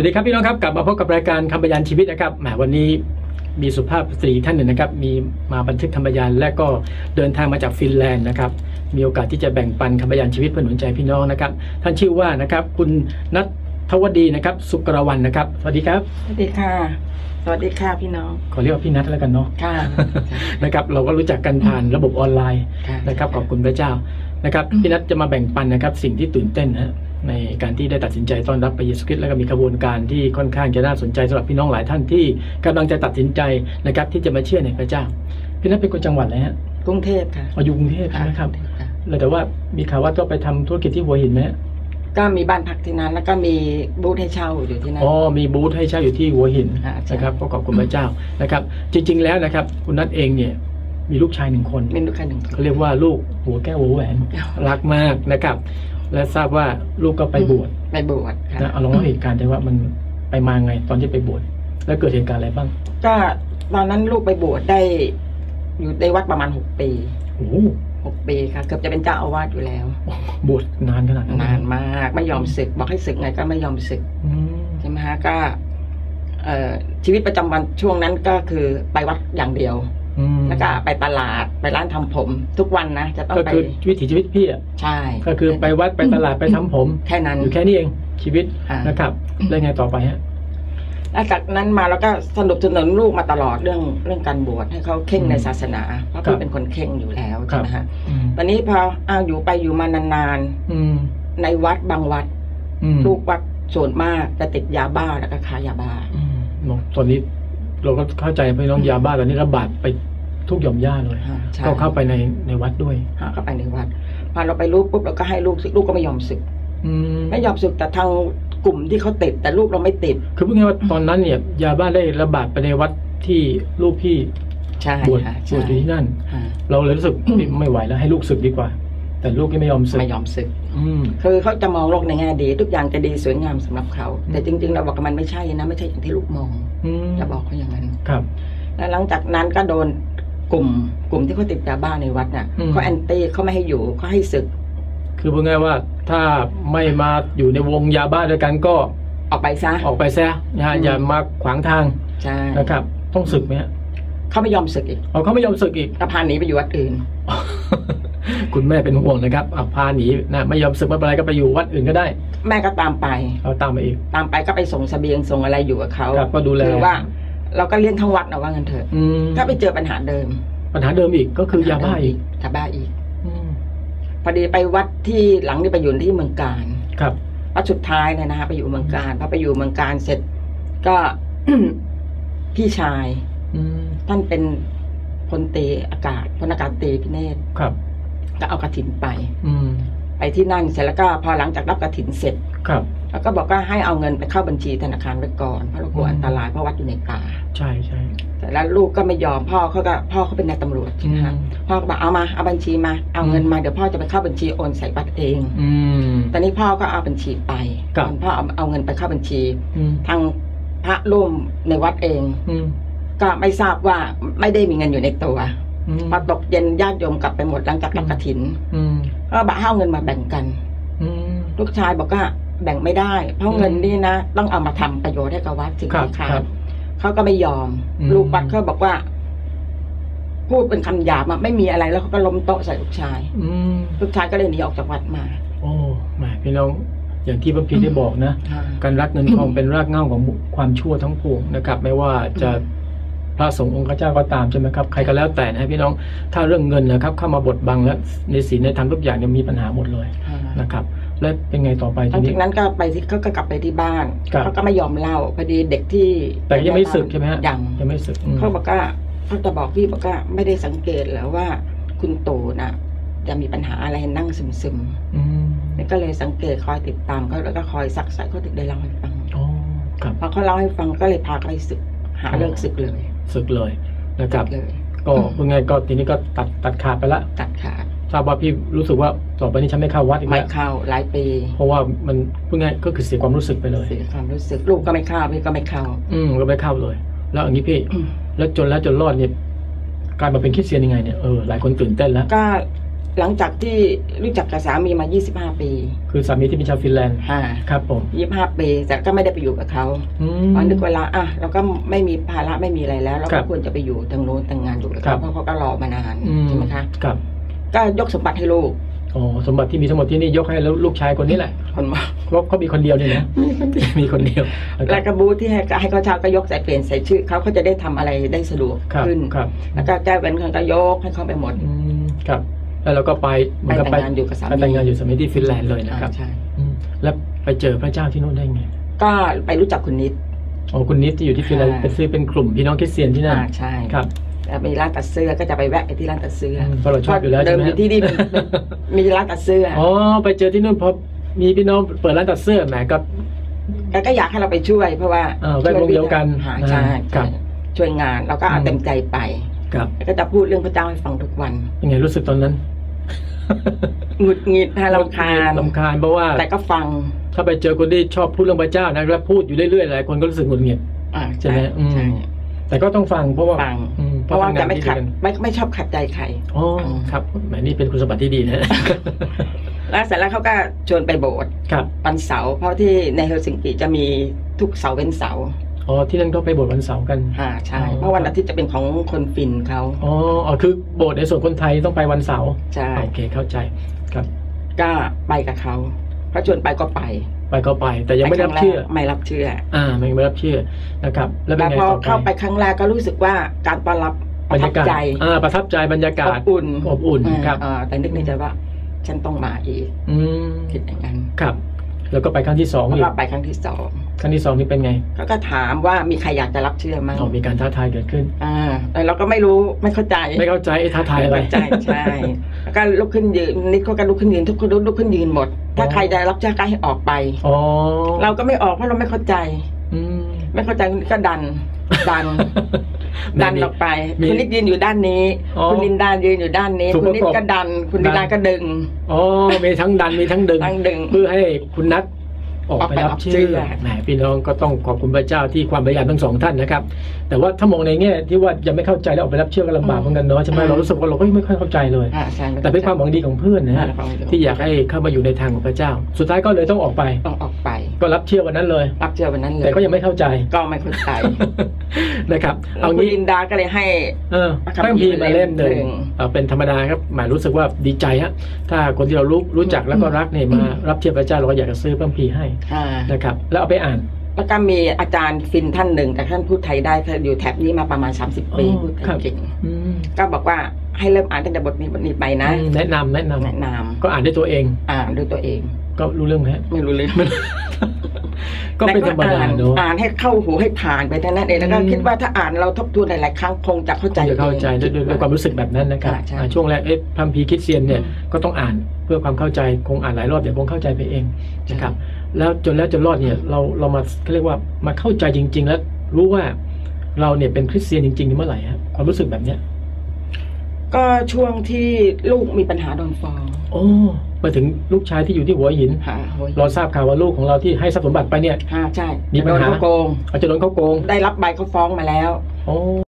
วัสดีครับพี่น้องครับกลับมาพบกับรายการคำบรรยานชีวิตนะครับแหมวันนี้มีสุภาพสตรีท่านหนึ่งนะครับ มีมาบันทึกคำบรรยานและก็เดินทางมาจากฟินแลนด์นะครับ มีโอกาสที่จะแบ่งปันคำบรรยานชีวิตเพื่อหนุนใจพี่น้องนะครับ ท่านชื่อว่านะครับ คุณนัทวดีนะครับ สุกรวันนะครับ สวัสดีครับสวัสดีค่ะ สวัสดีค่ะพี่น้องขอเรียกว่าพี่นัทแล้วกันเนาะค่ะนะครับ เราก็รู้จักกันผ่านระบบออนไลน์ค่ะนะครับขอบคุณพระเจ้านะครับพี่นัทจะมาแบ่งปันนะครับ สิ่งที่ตื่นเต้นนะฮะ ในการที่ได้ตัดสินใจต้อนรับพระเยซูคริสต์แล้วก็มีกระบวนการที่ค่อนข้างจะน่าสนใจสำหรับพี่น้องหลายท่านที่กำลังจะตัดสินใจนะครับที่จะมาเชื่อในพระเจ้า พี่นัทเป็นคนจังหวัดอะไรฮะกรุงเทพค่ะอ๋ออยู่กรุงเทพใช่ไหมครับค่ะแล้วแต่ว่ามีข่าวว่าก็ไปทำธุรกิจที่หัวหินไหมฮะก็มีบ้านพักที่นั้นแล้วก็มีบูธให้เช่าอยู่ที่นั่นอ๋อมีบูธให้เช่าอยู่ที่หัวหินอ่าใช่นะครับก็ขอบคุณพระเจ้านะครับ จริง ๆ แล้วนะครับ คุณนัทเองเนี่ยมีลูกชายหนึ่งคนเป็นลูกค้าหนึ่งคนเขาเรียกว่าลูกหัวแก้วหัวแหวนรักมากนะครับ และทราบว่าลูกก็ไปบวชไปบวชค่ะนะเอาลองเล่าเหตุการณ์ได้ว่ามันไปมาไง ตอนที่ไปบวชแล้วเกิดเหตุการณ์อะไรบ้าง ก็ตอนนั้นลูกไปบวชได้ อยู่ในวัดประมาณหกปีโอ้โหหกปีค่ะ เกือบจะเป็นเจ้าอาวาสอยู่แล้ว บวชนานขนาดนั้นนานมากไม่ยอมศึก บอกให้ศึกไงก็ไม่ยอมศึกอืมใช่ไหมฮะก็เอ่อชีวิตประจำวันช่วงนั้นก็คือไปวัดอย่างเดียว อืมแล้วก็ไปตลาดไปร้านทำผม ทุกวันนะจะต้องก็ไปคือวิถีชีวิตพี่อะใช่ก็คือไปวัดไปตลาดไปทำผม แค่นั้นอยู่แค่นี้เองชีวิตอ่านนะครับแล้วไงต่อไปฮะ แล้วจากนั้นมาเราก็สนับสนุนลูกมาตลอดเรื่องเรื่องการบวชให้เขาเข่งในศาสนา เพราะครัพี่บเป็นคนเข่งอยู่แล้วใช่ไหมฮะอืมตอนนี้พออ้าวอยู่ไปอยู่มานานอืมๆในวัดบางวัด อืมลูกวัดส่วนมากจะติดยาบ้าแล้วก็ค้ายาบ้า อืมเนอะตอนนี้ เราก็เข้าใจพี่น้องยาบ้าตอนนี้ระบาดไปทุกหย่อมย่าเลยอ่าใช่ก็เข้าไปในในวัดด้วย หาเข้าไปในวัดพอเราไปรู้ปุ๊บเราก็ให้ลูกศึกลูกก็ไม่ยอมศึก อืมไม่ยอมศึกแต่ทางกลุ่มที่เขาติดแต่ลูกเราไม่ติดคือพูดง่ายๆว่าตอนนั้นเนี่ย ยาบ้าได้ระบาดไปในวัดที่ลูกพี่ใช่บวชค่ะบใช่วชอยู่ที่นั่นอ่าเราเลยรู้สึก ไม่ไหวแล้วให้ลูกศึกดีกว่า แต่ลูกก็ไม่ยอมศึกไม่ยอมศึก อืม คือเขาจะมองโลกในแง่ดี ทุกอย่างจะดีสวยงามสำหรับเขา อืม แต่จริง ๆ เราบอกว่ามันไม่ใช่นะ ไม่ใช่อย่างที่ลูกมองอืมจะบอกเขาอย่างนั้น ครับ แล้วหลังจากนั้นก็โดนกลุ่มกลุ่มที่เขาติดยาบ้าในวัดน่ะอืม เขาแอนตี้เขาไม่ให้อยู่เขาให้ศึกคือพูดง่ายๆว่าถ้าไม่มาอยู่ในวงยาบ้าด้วยกันก็ออกไปซะ ออกไปซะนะฮะอืม อย่ามาขวางทางใช่นะครับ ต้องศึกไหมฮะเขาไม่ยอมศึกอีกเอาเขาไม่ยอมศึกอีก ก็พาหนีไปอยู่วัดอื่น คุณแม่เป็นห่วงนะครับอะพาหนีนะไม่ยอมศึกไม่เป็นไรก็ไปอยู่วัดอื่นก็ได้ แม่ก็ตามไป เอาตามมาอีก ตามไปก็ไปส่งเสบียงส่งอะไรอยู่กับเขาครับก็ดูแล คือว่า เราก็เลี้ยงทั้งวัดนะว่างั้นเถอะ อืมถ้าไปเจอปัญหาเดิมปัญหาเดิมอีกก็คือยาบ้าอีกยาบ้าอีก อืมพอดีไปวัดที่หลังนี่ไปอยู่ที่เมืองการ ครับ วัดสุดท้ายเนี่ยนะฮะไปอยู่เมืองการพอไปอยู่เมืองการเสร็จก็ พี่ชาย อืมท่านเป็นพลตรีอากาศพลอากาศตรีพิเนศครับ ก็เอากระถินไป อืมไปที่นั่นเสร็จแล้วก็พอหลังจากรับกระถินเสร็จ ครับ แล้วก็บอกว่าให้เอาเงินไปเข้าบัญชีธนาคารไว้ก่อนเพราะเรากลัวอืมอันตรายเพราะวัดอยู่ในป่าใช่ใช่แต่แล้วลูกก็ไม่ยอมพ่อเขาก็พ่อเขาเป็นนายตำรวจใช่ไหมคะอืมพ่อก็บอกเอามาเอาบัญชีมาเอาเงินมาเดี๋ยวพ่อจะไปเข้าบัญชีโอนใส่บัตรเอง อืม ตอนนี้พ่อก็เอาบัญชีไปครับตอนพ่อเอาเอาเงินไปเข้าบัญชี อืมทางพระร่วมในวัดเอง อืม ก็ไม่ทราบว่าไม่ได้มีเงินอยู่ในตัวอืม พอตกเย็นญาติโยมกลับไปหมดหลังจากรับกฐินอืมก็บอกให้เอาเงินมาแบ่งกันอืมลูกชายบอกว่าแบ่งไม่ได้ เพราะอืมเงินนี่นะต้องเอามาทำประโยชน์ให้กับวัดสิ่งครับที่ขาครัดบเขาก็ไม่ยอมอืมลูกวัดเขาบอกว่า พูดเป็นคำหยาบอะไม่มีอะไรแล้วเขาก็ล้มโต๊ะใส่ลูกชายอืมลูกชายก็เลยหนีออกจากวัดมา โอ้แหมพี่น้องอย่างที่พระพีได้บอกนะอ่าการรักเงินทองเป็นรากเหง้าของความชั่วทั้งปวงนะครับ ไม่ว่าจะ พระสงฆ์องค์เจ้าก็ตามใช่ไหมครับใครก็แล้วแต่นะพี่น้องถ้าเรื่องเงินนะครับ เข้ามาบดบังและในศีลในธรรมทุกอย่างเนี่ยมีปัญหาหมดเลยอ่านะครับและเป็นไงต่อไปหลัทีงนี้จากนั้นก็ไปที่เขาก็กลับไปที่บ้านครับเขาก็ไม่ยอมเล่าพอดีเด็กที่แต่ยังไม่สึกใช่ไหมฮะยังยังไม่สึกอืมเขาบอกว่าเขาจะบอกพี่บอกว่าไม่ได้สังเกตแล้วว่าคุณตู่น่ะ จะมีปัญหาอะไรนั่งซึมซึมอืมๆนี่ก็เลยสังเกตคอยติดตามเขาแล้วก็คอยซักไซเขาถึงได้เล่าให้ฟังโอ้ครับพอเขาเล่าให้ฟังก็เลยพาเขาไปศึกหาเลิกศึกเลย สึกเลยนะครับ เลยก็เป็นไงก็ทีนี้ก็ตัดตัดขาดไปละตัดขาดทราบว่าพี่รู้สึกว่าต่อไปนี้ฉันไม่เข้าวัดอีกไม่แล้วเข้าหลายปีเพราะว่ามันพูดง่ายก็คือเสียความรู้สึกไปเลย เสียความรู้สึกลูกก็ไม่เข้าพี่ก็ไม่เข้าอืมก็ไม่เข้าเลย แล้วอย่างนี้พี่แล้วจนแล้วจนรอดเนี่ยกลายมาเป็นคริสเตียนยังไงเนี่ยเออหลายคนตื่นเต้นแล้ว ก็ หลังจากที่รู้จักกับสามีมา 25 ปีคือสามีที่เป็นชาวฟินแลนด์ฮ่าครับผม25 ปี แต่ก็ไม่ได้ไปอยู่กับเขาอืมพอนึกเวลาอะเราก็ไม่มีภาระไม่มีอะไรแล้วเราครัก็บควรจะไปอยู่ทางโน้นทางงานอยู่กับครัเขาบเพราะเขาก็รอมานานอืใช่ไหมคะครับ ก็ยกสมบัติให้ลูกอ๋อสมบัติที่มีทั้งหมดที่นี่ยกให้แล้วลูกชายคนนี้แหละคนมาเพราะเขามีคนเดียวเนี่ยนะมีคนเดียวนะคแล้รัวบก็บูธที่ให้ให้เขาเช่าก็ยกใส่เปลี่ยนใส่ชื่อเขาเขาจะได้ทำอะไรได้สะดวกครับขึ้นครับแล้วก็แก้วเป็นคนก็ยกให้เขาไปหมดอืมครับ แล้วเราก็ไปเหมือนกับไปแต่งงานอยู่กับสามี ไปแต่งงานอยู่สามีที่ฟินแลนด์เลยนะครับอ่าใช่ อืมแล้วไปเจอพระเจ้าที่นู่นได้ไงก็ไปรู้จักคุณนิด อ๋อคุณนิดที่อยู่ที่ฟินแลนด์ค่ะเป็นซื้อเป็นกลุ่มพี่น้องคริสเตียนที่นั่นอ่าใช่ครับ แล้วมีร้านตัดเสื้อก็จะไปแวะไปที่ร้านตัดเสื้อมเพราะเราชอบอยู่แล้วเดิใช่มไหมอยู่ที่นี่มันมันมีร้านตัดเสื้อออ๋อไปเจอที่นู่นพอมีพี่น้องเปิดร้านตัดเสื้อแหมก็ แกก็อยากให้เราไปช่วย เพราะว่าอ่าแวดวงเดียวกันหาใช่ครับ ช่วยงานเราก็เอาอืมเต็มใจไป ครับแล้วก็จะพูดเรื่องพระเจ้าให้ฟังทุกวัน ยังไงรู้สึกตอนนั้น หงุดหงิดฮะรำคาญลำคาญเพราะว่า แต่ก็ฟัง ถ้าไปเจอคนที่ชอบพูดเรื่องพระเจ้านะแล้วพูดอยู่เรื่อยๆหลายคนก็รู้สึกหงุดหงิดอ่าใช่ไหมอืมใช่แต่ก็ต้องฟังเพราะว่าฟังอืมเพราะว่าทำงจะนไม่ที่ขัดเยวกันไม่ไม่ชอบขัดใจใครอ๋อครับแหมนี่เป็นคุณสมบัติที่ดีนะแล้วเสร็จแล้วเขาก็ชวนไปโบสถ์ครับวันเสาร์เพราะที่ในเฮลซิงกิจะมีทุกเสาร์เว้นเสาร์ อ๋อที่นั่นก็ไปโบสถ์วันเสาร์กันอ่าใช่อ๋อเพราะวันอาทิตย์จะเป็นของคนฟินเขาอ๋ออ๋อคือโบสถ์ในส่วนคนไทยต้องไปวันเสาร์ใช่โอเคเข้าใจครับ ก็ไปกับเขาเขาชวนไปก็ไป ไปก็ไป แต่ยังไม่ได้รับเชื่อปคงแกไม่รับเชื่อ อ่ายังไม่รับเชื่อนะครับ แล้วเป็นแล้วไงพอต่อเข้าไปไปครั้งแรกก็รู้สึกว่าการต้อนรับบปรระรทัยาบกาศใจอ่าประทับใจบรรยากาอศบอุ่นอบอุ่นอ่าครับอ่าแต่นึกในใจว่า ฉันต้องมาอีกอืมคิดอย่างนั้นครับ แล้วก็ไปครั้งที่สองแล้วอีกก็ไปครั้งที่สองครั้งที่สองนี่เป็นไงเขาก็ถามว่ามีใครอยากจะรับเชื่อไหมอ๋อมีการท้าทายเกิดขึ้น อ่าแต่เราก็ไม่รู้ไม่เข้าใจไม่เข้าใจไอ้ท้าทายอะไรไม่เข้าใจใช่แล้วก็ลุกขึ้นยืนนิดเขาก็ลุกขึ้นยืนทุกคนลุกขึ้นยืนหมด ถ้าอ๋อใครจะรับเชื่อก็ให้ออกไปอ๋อเราก็ไม่ออกเพราะเราไม่เข้าใจ อืมไม่เข้าใจก็ดันดัน ดันออกไปมีคุณนิดยืนอยู่ด้านนี้อ๋อคุณลินดายืนอยู่ด้านนี้ถูกคุณนิดประกบก็ดัน คุณลินดัดานก็ดึงอ๋อมีทั้งดันมีทั้งดึงตั้งดึงเพื่อให้คุณนัทออกออกไปไปรับรับเชื่เชื่ออแหมพี่น้องก็ต้องขอบคุณพระเจ้าที่ความพยายามทั้งสองท่านนะครับ แต่ว่าถ้ามองในแง่ที่ว่ายังไม่เข้าใจแล้วออกไปรับเชื่อก็ลำบากเหมือนกันเนาะใช่ไหมเรารู้สึกว่าเราก็ไม่ค่อยเข้าใจเลยอ่าใช่ไแต่เป็นความหวังดีของเพื่อนนะฮะอ่าความหวังดีที่อยากให้เข้ามาอยู่ในทางของพระเจ้า สุดท้ายก็เลยต้องออกไปต้องออกไป ก็รับเชื่อวันนั้นเลย รับเชื่อวันนั้นเลยแต่ก็ยังไม่เข้าใจก็ไม่เข้าใจนะครับ เอาเอาคุณงี้ลินดาก็เลยให้เออพระคัมตั้งภีพีร์มาเล่มหนึ่งเล่มหนึ่งเอ่อเป็นธรรมดาครับหมายรู้สึกว่าดีใจฮะถ้าคนที่เรารู้รู้จักแล้วก็รักเนี่ยมารับเชื่อพระเจ้าเราก็อยากจะซื้อพระคัมภีร์ให้อ่านะครับ แล้วเอาไปอ่านแล้วก็มีอาจารย์ฟินท่านหนึ่ง แต่ท่านพูดไทยได้ท่านอยู่แถบนี้มาประมาณ 30 ปีอ๋อพูดไทครัยบเก่งอืมก็บอกว่าให้เริ่มอ่านตั้งแต่บทนี้บทนี้ไปนะอืมแนะนำแนะนำแนะนก็อ่านด้วยตัวเองำอ่านด้วยตัวเอง ก็รู้เรื่องไหมฮะไม่รู้เรื่องก็เป็นธรรมดาแต่ก็อ่านเนอะอ่านให้เข้าหูให้ผ่านไปเท่านั้นเองแล้วก็อืมคิดว่าถ้าอ่านเราทบทวนหลายๆครั้งคงจะเข้าใจจะเข้าใจด้วยด้วยด้วยความรู้สึกแบบนั้นนะครับอ่าใช่อ่าช่วงแรกเอ๊ะพระคัมภีร์คริดเซียนเนี่ยอืมก็ต้องอ่านเพื่อความเข้าใจคงอ่านหลายรอบเดี๋ยวคงเข้าใจไปเองนะครับแล้วจนแล้วจนรอดเนี่ยเราเรามาเขาเรียกว่ามาเข้าใจจริง ๆ แล้วรู้ว่าเราเนี่ยเป็นคริสเตียนจริงๆนี่เมื่อไหร่ฮะความรู้สึกแบบเนี้ย ก็ช่วงที่ลูกมีปัญหาโดนฟ้อง โอ้มาถึงลูกชายที่อยู่ที่หัวหินหาโอ้ยเราทราบข่าวว่าลูกของเราที่ให้ทรัพย์สมบัติไปเนี่ยอ่าใช่มีปัญหาโดนเขาโกงอาจจะโดนเขาโกง ได้รับใบเขาฟ้องมาแล้ว โอ้